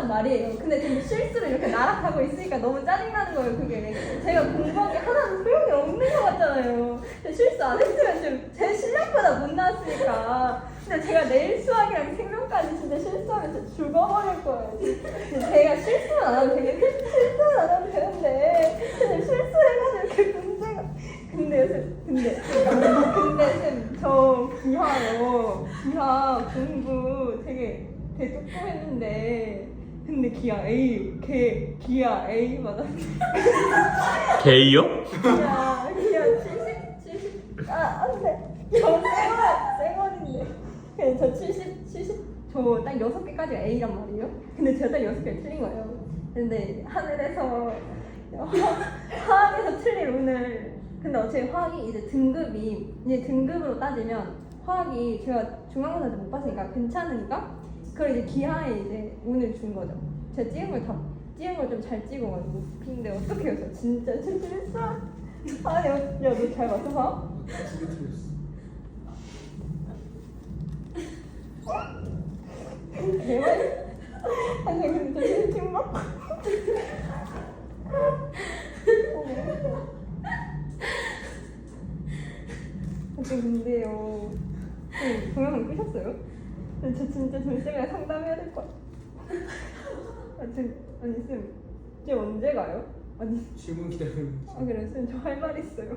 뽑았단 말이에요. 근데 지금 실수로 이렇게 나락하고 있으니까 너무 짜증나는 거예요, 그게. 제가 공부한 게 하나도 소용이 없는 것 같잖아요. 실수 안 했으면 지금 제 실력보다 못 나왔으니까. 근데 제가 내일 수학이랑 생명까지 진짜 실수하면 진짜 죽어버릴 거예요. 제가 실수는 안 하면 되겠는데, 실수는 안 하면 되는데, 근데 실수해가지고 이렇게 문제가. 근데 쌤, 근데, 근데 쌤, 저 기하요. 기하 공부 되게 되게 조금 했는데, 근데 기하 A, 개, 기하 A 받았는데. 게이요? 기하, 기하 70, 70, 아, 안 돼. 저 쌩얼, 쌩얼인데. 근데 저 70, 70, 저딱 6개까지 가 A란 말이에요. 근데 제가 딱 6개 틀린 거예요. 근데 하늘에서, 화학에서 틀릴 오늘. 근데 어차피 화학이 이제 등급이, 이제 등급으로 따지면 화학이 제가 중간고사 때못 봤으니까 괜찮으니까 그걸 이제 기하에 이제 운을 준 거죠. 제가 찍은 걸 다, 찍은 걸 좀 잘 찍어가지고. 근데 어떻게? 저 진짜 실수했어. 아니, 야, 너 잘. 두개 틀렸어. 대박. 아니, 근데. 아, 저 근데요. 네, 동영상 끄셨어요? 근데 저 진짜 전생에 상담해야 될 것 같아요. 아, 저, 아니, 쌤. 쟤 언제 가요? 아니, 질문 기다리는 아, 그래, 쌤, 저 할 말 있어요.